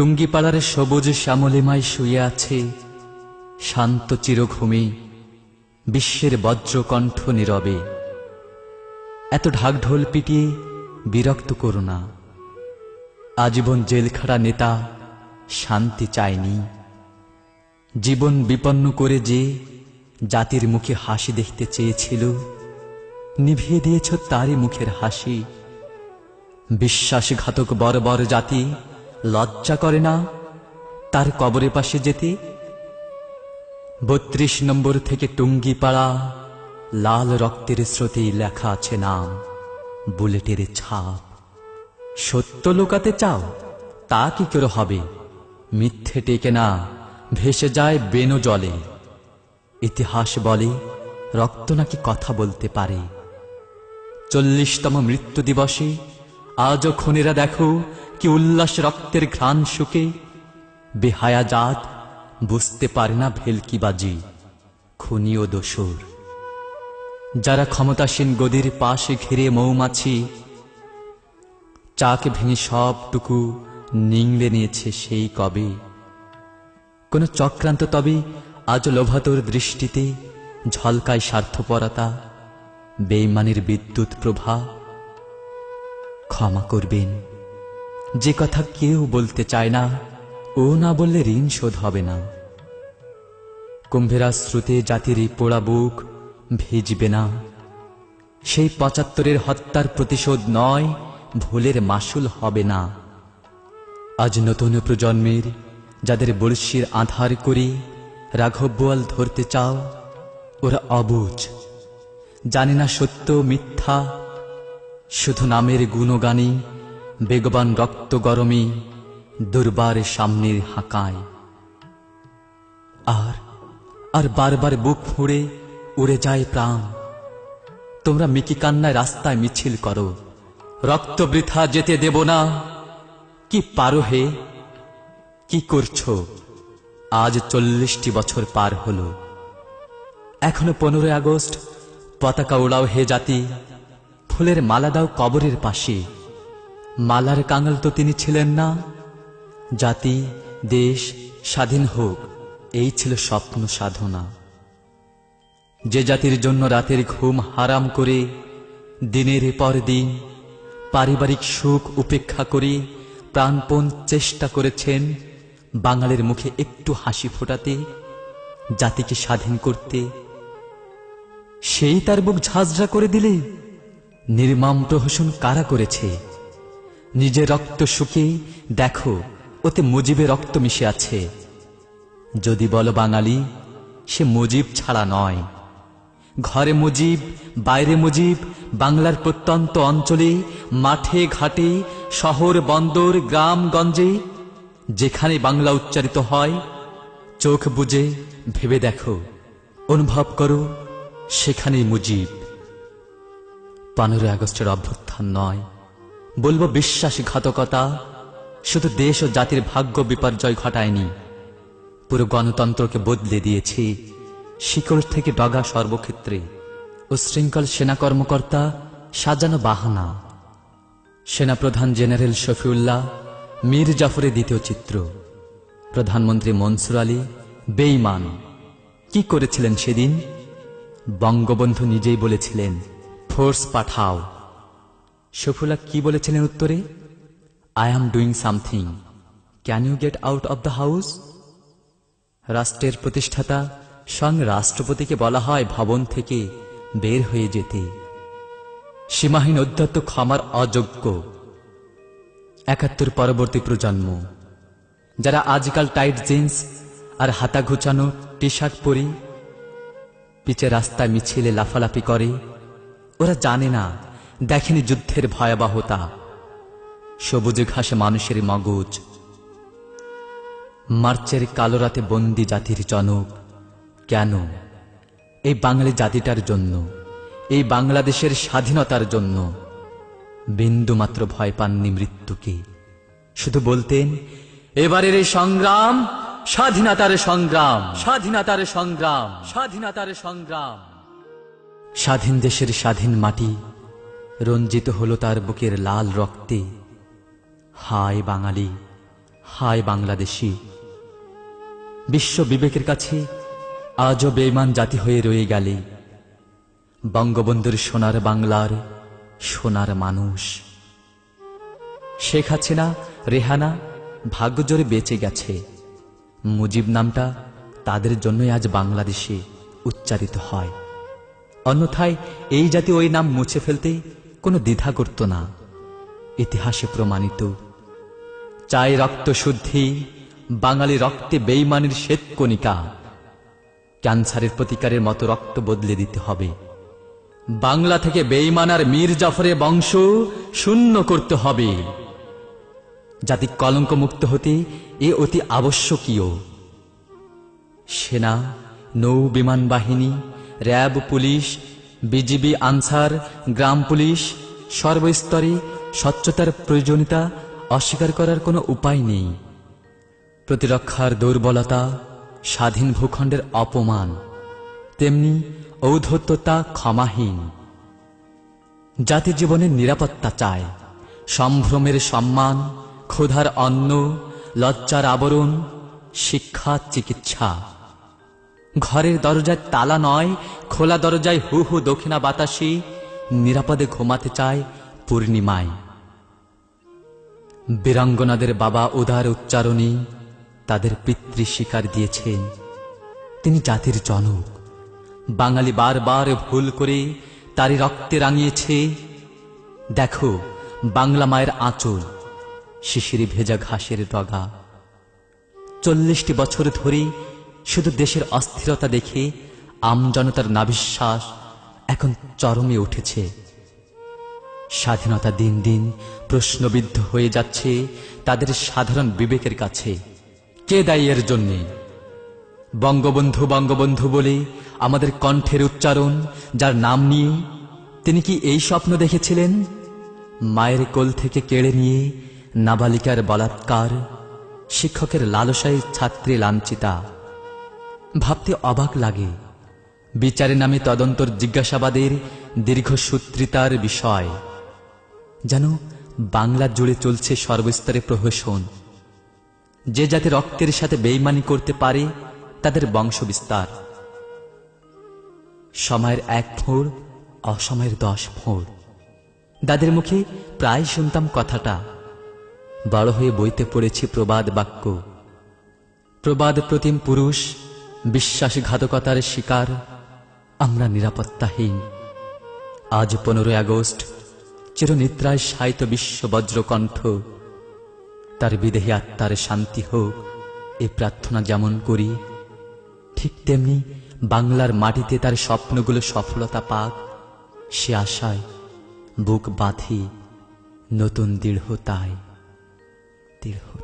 টুঙ্গিপাড়ার সবুজ শ্যামলিমায় শুয়ে আছে শান্ত চিরঘুমে বিশ্বের বজ্রকণ্ঠ নীরবে। এত ঢাকঢোল পিটিয়ে বিরক্ত করো না। আজীবন জেলখাড়া নেতা শান্তি চায়নি। জীবন বিপন্ন করে যে জাতির মুখে হাসি দেখতে চেয়েছিল, নিভিয়ে দিয়েছ তারই মুখের হাসি। বিশ্বাসঘাতক বর্বর জাতি লজ্জা করে না? তার কবরে পাশে যেতে? বত্রিশ নম্বর থেকে টুঙ্গিপাড়া, লাল রক্তের স্রোতেই লেখা আছে নাম, বুলেটের ছাপ। সত্য লোকাতে চাও? তা কি করে হবে? মিথ্যে টেকে না, ভেসে যায় বেনো জলে। ইতিহাস বলে, রক্ত নাকি কথা বলতে পারে। চল্লিশতম মৃত্যু দিবসে আজও খুনিরা দেখো কি উল্লাস রক্তের ঘ্রাণ শুকে। বেহায়া জাত বুঝতে পারে না ভেলকিবাজি খুনি ও দোসর। যারা ক্ষমতাসীন গদির পাশে ঘিরে মৌমাছি, চাকে ভেঙে সবটুকু নিংড়ে নিয়েছে সেই কবে। কোন চক্রান্ত তবে আজ লোভাতর দৃষ্টিতে ঝলকায় স্বার্থপরতা, বেইমানির বিদ্যুৎ প্রভা। ক্ষমা করবেন। যে কথা কেউ বলতে চায় না, ও না বললে ঋণ শোধ হবে না। কুম্ভেরা শ্রুতে জাতির এই পোড়া বুক ভিজবে না। সেই পঁচাত্তরের হত্যার প্রতিশোধ নয়, ভুলের মাসুল হবে না। আজ নতুন প্রজন্মের, যাদের বড়শির আধার করে, রাঘব বোয়াল ধরতে চাও, ওরা অবুঝ। জানে না সত্য মিথ্যা শুধু নামের গুণগানে, বেগবান রক্ত গরমে, দুর্বার সামনের হাঁকায়। আর আর বারবার বুক ফুঁড়ে উড়ে যায় প্রাণ। তোমরা মিকি কান্নায় রাস্তায় মিছিল করো। রক্ত বৃথা যেতে দেব না। কি পারো হে? কি করছ? আজ চল্লিশটি বছর পার হলো। এখনও পনেরোই আগস্ট, পতাকা ওড়াও হে জাতি। ফুলের মালা দাও কবরের পাশে। মালার কাঙাল তো তিনি ছিলেন না। জাতি, দেশ স্বাধীন হোক, এই ছিল স্বপ্ন সাধনা। যে জাতির জন্য রাতের ঘুম হারাম করে, দিনের পর দিন পারিবারিক সুখ উপেক্ষা করে প্রাণপণ চেষ্টা করেছেন বাঙালির মুখে একটু হাসি ফোটাতে, জাতিকে স্বাধীন করতে। সেই তার বুক ঝাঁঝরা করে দিলে নির্মাম প্রহসন কারা করেছে? নিজের রক্ত শুকে দেখো, ওতে মুজিবে রক্ত মিশে আছে। যদি বলো বাঙালি, সে মুজিব ছাড়া নয়। ঘরে মুজিব, বাইরে মুজিব, বাংলার প্রত্যন্ত অঞ্চলে, মাঠে ঘাটে, শহর, বন্দর গ্রামগঞ্জে যেখানে বাংলা উচ্চারিত হয়, চোখ বুঝে ভেবে দেখো, অনুভব করো, সেখানেই মুজিব। পনেরোই আগস্টের অভ্যুত্থান নয়। বলব বিশ্বাসঘাতকতা, শুধু দেশ ও জাতির ভাগ্য বিপর্যয় ঘটায়নি। পুরো গণতন্ত্রকে বদলে দিয়েছে, শিকড় থেকে ডগা সর্বক্ষেত্রে, ও শৃঙ্খল সেনা কর্মকর্তা সাজানো বাহানা। সেনাপ্রধান জেনারেল শফিউল্লাহ, মীর জাফরের দ্বিতীয় চিত্র। প্রধানমন্ত্রী মনসুর আলী বেইমান কি করেছিলেন সেদিন? বঙ্গবন্ধু নিজেই বলেছিলেন ফোর্স পাঠাও। শফুল্লাহ কি বলেছিলেন উত্তরে? I am doing something can you get out of the house রাষ্ট্রের প্রতিষ্ঠাতা স্বয়ং রাষ্ট্রপতিকে বলা হয় ভবন থেকে বের হয়ে যেতে। সীমাহীন অধ্যত্ত ক্ষমার অযোগ্য। একাত্তর পরবর্তী প্রজন্ম। যারা আজকাল টাইট জিন্স আর হাতা ঘুচানো টি শার্ট পরি, পিচে রাস্তায় মিছিলে লাফালাফি করে ওরা জানে না, দেখেনি যুদ্ধের ভয়াবহতা। সবুজে ঘাসে মানুষের মগজ। মার্চের কালো রাতে বন্দি জাতির জনক। কেন? এই বাঙালি জাতিটার জন্য, এই বাংলাদেশের স্বাধীনতার জন্য। বিন্দুমাত্র ভয় পাননি মৃত্যুকে। শুধু বলতেন, এবারের এই সংগ্রাম স্বাধীনতার সংগ্রাম স্বাধীনতার সংগ্রাম স্বাধীনতার সংগ্রাম। স্বাধীন দেশের স্বাধীন মাটি, রঞ্জিত হলো তার বুকের লাল রক্তে। হায় বাঙালি, হায় বাংলাদেশি। বিশ্ব বিবেকের কাছে আজও বেমান জাতি হয়ে রয়ে গেলে। বঙ্গবন্ধুর সোনার বাংলার সোনার মানুষ। শেখ হাসিনা, রেহানা, ভাগ্যজোরে বেঁচে গেছে। মুজিব নামটা তাদের জন্যই আজ বাংলাদেশে উচ্চারিত হয়। অন্যথায় এই জাতি ওই নাম মুছে ফেলতে কোনো দ্বিধা করত না। ইতিহাসে প্রমাণিত, চাই রক্ত শুদ্ধি, বাঙালি রক্তে বেইমানির শ্বেতকণিকা ক্যান্সারের প্রতিকারের মতো রক্ত বদলে দিতে হবে। বাংলা থেকে বেইমানার মীর জাফরের বংশ শূন্য করতে হবে। জাতি কলঙ্ক মুক্ত হতে এ অতি আবশ্যকীয়। সেনা, নৌ বিমান বাহিনী র্যাব পুলিশ, বিজিবি আনসার, গ্রাম পুলিশ, সর্বস্তরে, স্বচ্ছতার প্রয়োজনীয়তা অস্বীকার করার কোনো উপায় নেই। প্রতিরক্ষার দুর্বলতা, স্বাধীন ভূখণ্ডের অপমান, তেমনি ঔদ্ধত্যতা ক্ষমাহীন। জাতি জীবনের নিরাপত্তা চায়, সম্ভ্রমের সম্মান, ক্ষুধার অন্ন, লজ্জার আবরণ, শিক্ষা, চিকিৎসা। ঘরের দরজায় তালা নয়, খোলা দরজায় হু হু দক্ষিণা বাতাসে, নিরাপদে ঘুমাতে চায় পূর্ণিমায়। বীরাঙ্গনাদের বাবা উদার উচ্চারণে তাদের পিতৃ স্বীকার দিয়েছেন। তিনি জাতির জনক। বাঙালি বারবার ভুল করে তারই রক্তে রাঙিয়েছে। দেখো, বাংলা মায়ের আঁচল, শিশিরি ভেজা ঘাসের ডগা। চল্লিশটি বছর ধরে শুধু দেশের অস্থিরতা দেখে আমজনতার নাবিশ্বাস এখন চরমে উঠেছে। স্বাধীনতা দিন দিন প্রশ্নবিদ্ধ হয়ে যাচ্ছে তাদের সাধারণ বিবেকের কাছে। কে দায়ী এর জন্যে? বঙ্গবন্ধু বঙ্গবন্ধু বলে আমাদের কণ্ঠের উচ্চারণ, যার নাম নিয়ে তিনি কি এই স্বপ্ন দেখেছিলেন? মায়ের কোল থেকে কেড়ে নিয়ে নাবালিকার বলাৎকার, শিক্ষকের লালসায় ছাত্রী লাঞ্ছিতা। ভাবতে অবাক লাগে। বিচারে নামে তদন্তর জিজ্ঞাসাবাদের দীর্ঘসূত্রিতার বিষয়। যেন বাংলা জুড়ে চলছে সর্বস্তরে প্রহসন। যে যাতে রক্তের সাথে বেইমানি করতে পারে, তাদের বংশ বিস্তার সময়ের এক ফোড়, অসময়ের দশ ফোড়। দাদের মুখে প্রায় শুনতাম কথাটা। বড় হয়ে বইতে পড়েছি প্রবাদ বাক্য। প্রবাদ প্রতিম পুরুষ বিশ্বাসঘাতকতার শিকার, আমরা নিরাপত্তাহীন। আজ পনেরোই আগস্ট, চিরনিদ্রায় সাহিত্য বিশ্ব বজ্রকণ্ঠ। তার বিদেহী আত্মার শান্তি হোক, এ প্রার্থনা যেমন করি, ঠিক তেমনি বাংলার মাটিতে তার স্বপ্নগুলো সফলতা পাক, সে আশায় বুক বাঁধি নতুন দৃঢ়তায় দৃঢ়।